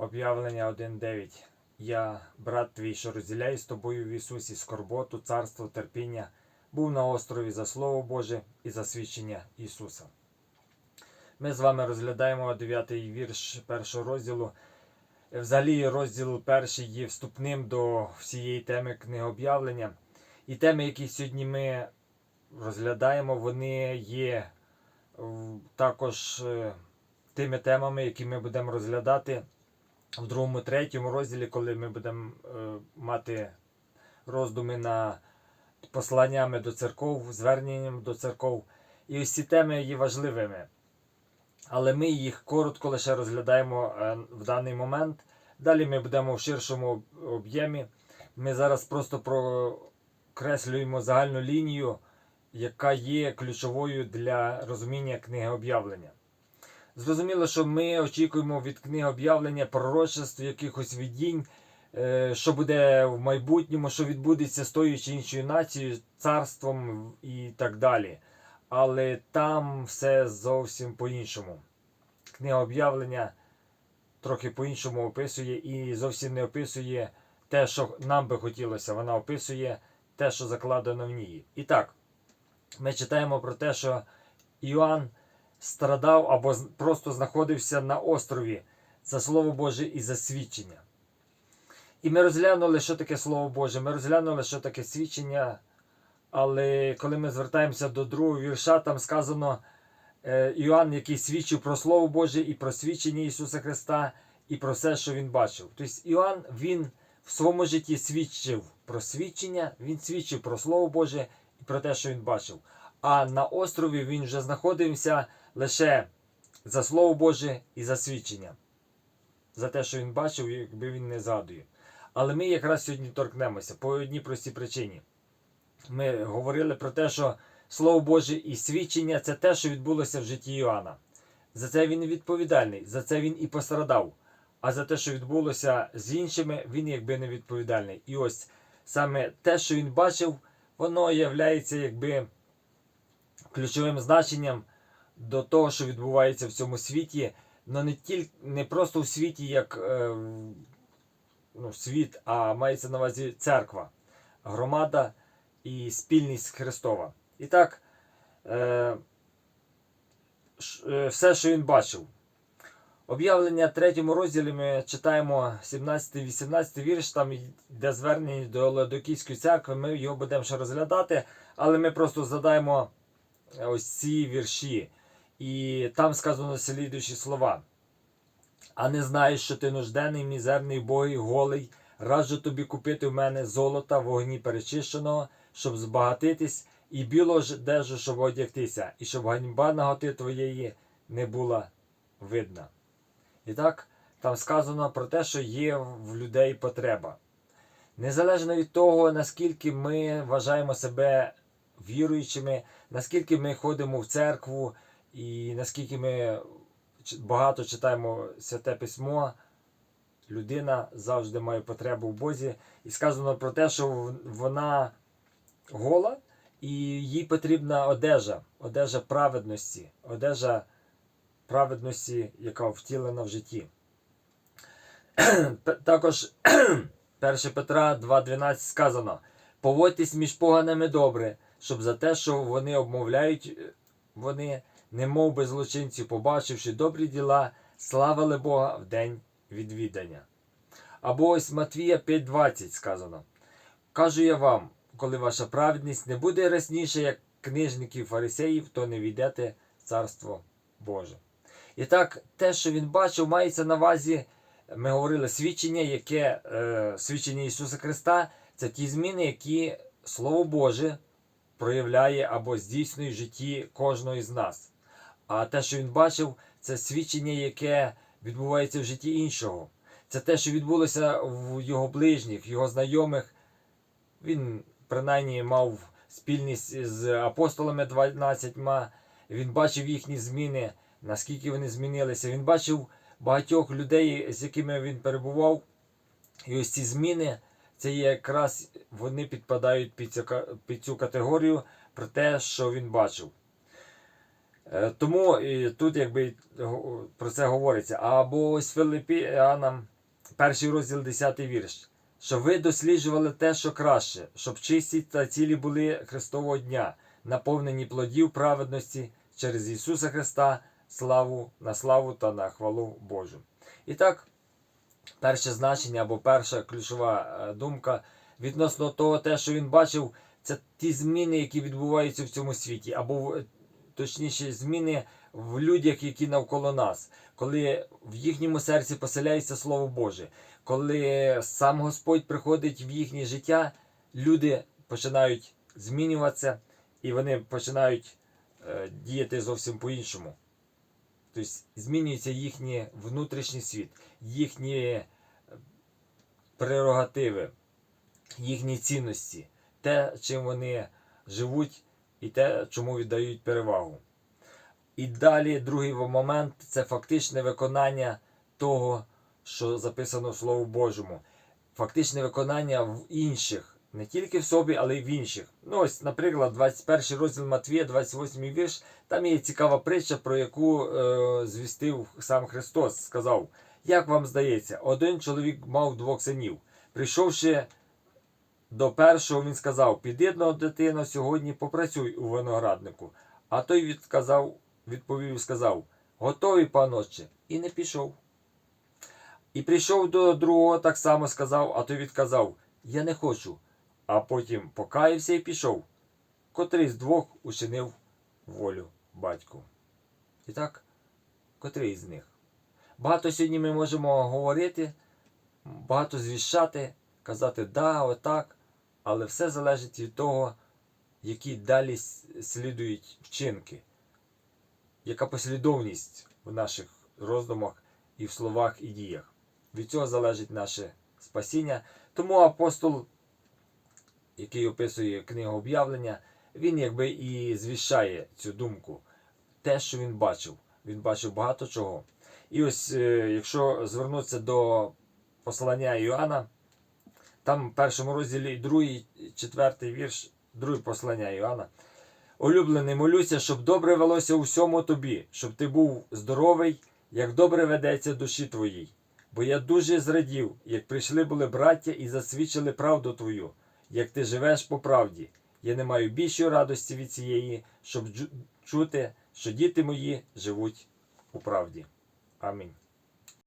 Об'явлення 1.9. Я, брат твій, що розділяю з тобою в Ісусі скорботу, царство, терпіння, був на острові за Слово Боже і за свідчення Ісуса. Ми з вами розглядаємо 9 вірш першого розділу. Взагалі, розділ перший є вступним до всієї теми книгооб'явлення. І теми, які сьогодні ми розглядаємо, вони є також е, тими темами, які ми будемо розглядати в другому, третьому розділі, коли ми будемо е, мати роздуми на посланнями до церков, зверненням до церков. І ось ці теми є важливими. Але ми їх коротко лише розглядаємо е, в даний момент. Далі ми будемо в ширшому об'ємі. Ми зараз просто прокреслюємо загальну лінію, яка є ключовою для розуміння книги об'явлення. Зрозуміло, що ми очікуємо від книги об'явлення пророчеств, якихось видінь, е, що буде в майбутньому, що відбудеться з тою чи іншою нацією, царством і так далі. Але там все зовсім по-іншому. Книга об'явлення трохи по-іншому описує і зовсім не описує те, що нам би хотілося. Вона описує те, що закладено в ній. І так, ми читаємо про те, що Іоанн страдав або просто знаходився на острові за Слово Боже і за свідчення. І ми розглянули, що таке Слово Боже, ми розглянули, що таке свідчення. Але коли ми звертаємося до другого вірша, там сказано е, Іоанн, який свідчив про Слово Боже і про свідчення Ісуса Христа, і про все, що він бачив. Тобто Іоанн він в своєму житті свідчив про свідчення, він свідчив про Слово Боже і про те, що він бачив. А на острові він вже знаходився лише за Слово Боже і за свідчення. За те, що він бачив, якби він не згадує. Але ми якраз сьогодні торкнемося по одній простій причині. Ми говорили про те, що Слово Боже і свідчення це те, що відбулося в житті Іоанна. За це він відповідальний, за це він і пострадав. А за те, що відбулося з іншими, він якби не відповідальний. І ось саме те, що він бачив, воно є якби ключовим значенням до того, що відбувається в цьому світі. Ну не тільки не просто в світі, як е, ну, світ, а мається на увазі церква, громада і спільність Христова. І так, е, е, все, що він бачив. Об'явлення третьому розділі ми читаємо 17-18 вірш, там йде звернення до Ладокійської церкви, ми його будемо ще розглядати, але ми просто задаємо ось ці вірші. І там сказано слідуючі слова. А не знаєш, що ти нужденний, мізерний, богий, голий. Раджу тобі купити в мене золота в вогні перечищеного, щоб збагатитись, і білого ж одежу, щоб одягтися, і щоб ганьба наготи твоєї не була видна. І так, там сказано про те, що є в людей потреба. Незалежно від того, наскільки ми вважаємо себе віруючими, наскільки ми ходимо в церкву і наскільки ми багато читаємо святе письмо, людина завжди має потребу в Бозі. І сказано про те, що вона гола і їй потрібна одежа, одежа праведності, одежа праведності, яка втілена в житті. Також 1 Петра 2.12 сказано: поводьтесь між поганими добре, щоб за те, що вони обмовляють, е, вони, немов би злочинців, побачивши добрі діла, славили Бога в день відвідання. Або ось Матвія 5.20 сказано: Кажу я вам, коли ваша праведність не буде рясніша, як книжників фарисеїв, то не війдете в Царство Боже. І так, те, що він бачив, мається на увазі, ми говорили, свідчення, яке е, свідчення Ісуса Христа, це ті зміни, які Слово Боже проявляє або здійснює в житті кожного із нас. А те, що він бачив, це свідчення, яке відбувається в житті іншого. Це те, що відбулося в його ближніх, його знайомих. Він принаймні мав спільність з апостолами 12. Він бачив їхні зміни, наскільки вони змінилися. Він бачив багатьох людей, з якими він перебував. І ось ці зміни, це якраз вони підпадають під цю, під цю категорію про те, що він бачив. Е, Тому і тут якби про це говориться. Або ось Филиппіанам, перший розділ 10 вірш. Що ви досліджували те, що краще, щоб чисті та цілі були Христового дня, наповнені плодів праведності через Ісуса Христа, славу на славу та на хвалу Божу. І так, перше значення або перша ключова е, думка відносно того, те, що він бачив, це ті зміни, які відбуваються в цьому світі, або точніше, зміни в людях, які навколо нас, коли в їхньому серці поселяється Слово Боже, коли сам Господь приходить в їхнє життя, люди починають змінюватися і вони починають е, діяти зовсім по-іншому. Тобто змінюється їхній внутрішній світ, їхні е, прерогативи, їхні цінності, те, чим вони живуть, і те, чому віддають перевагу. І далі другий момент це фактичне виконання того, що записано в Слову Божому. Фактичне виконання в інших, не тільки в собі, але й в інших. Ну ось, наприклад, 21 розділ Матвія, 28 вірш, там є цікава притча, про яку е, звістив сам Христос. Сказав: Як вам здається, один чоловік мав двох синів. Прийшовши до першого, він сказав: Піди до дитино сьогодні, попрацюй у винограднику. А той відказав, відповів і сказав: Готовий, паноче, і не пішов. І прийшов до другого, так само сказав, а той відказав: Я не хочу. А потім покаявся і пішов. Котрий з двох учинив волю батьку. І так, котрий з них? Багато сьогодні ми можемо говорити, багато звіщати, казати да, отак, але все залежить від того, які далі слідують вчинки, яка послідовність в наших роздумах і в словах і діях. Від цього залежить наше спасіння. Тому апостол, який описує книгу об'явлення, він якби і звіщає цю думку, те, що він бачив. Він бачив багато чого. І ось, е, якщо звернутися до послання Іоанна, там в першому розділі другий, четвертий вірш, друге послання Іоанна. Улюблений, молюся, щоб добре велося у всьому тобі, щоб ти був здоровий, як добре ведеться душі твоїй. Бо я дуже зрадів, як прийшли були браття і засвідчили правду твою, як ти живеш по правді. Я не маю більшої радості від цієї, щоб чути, що діти мої живуть у правді. Амінь.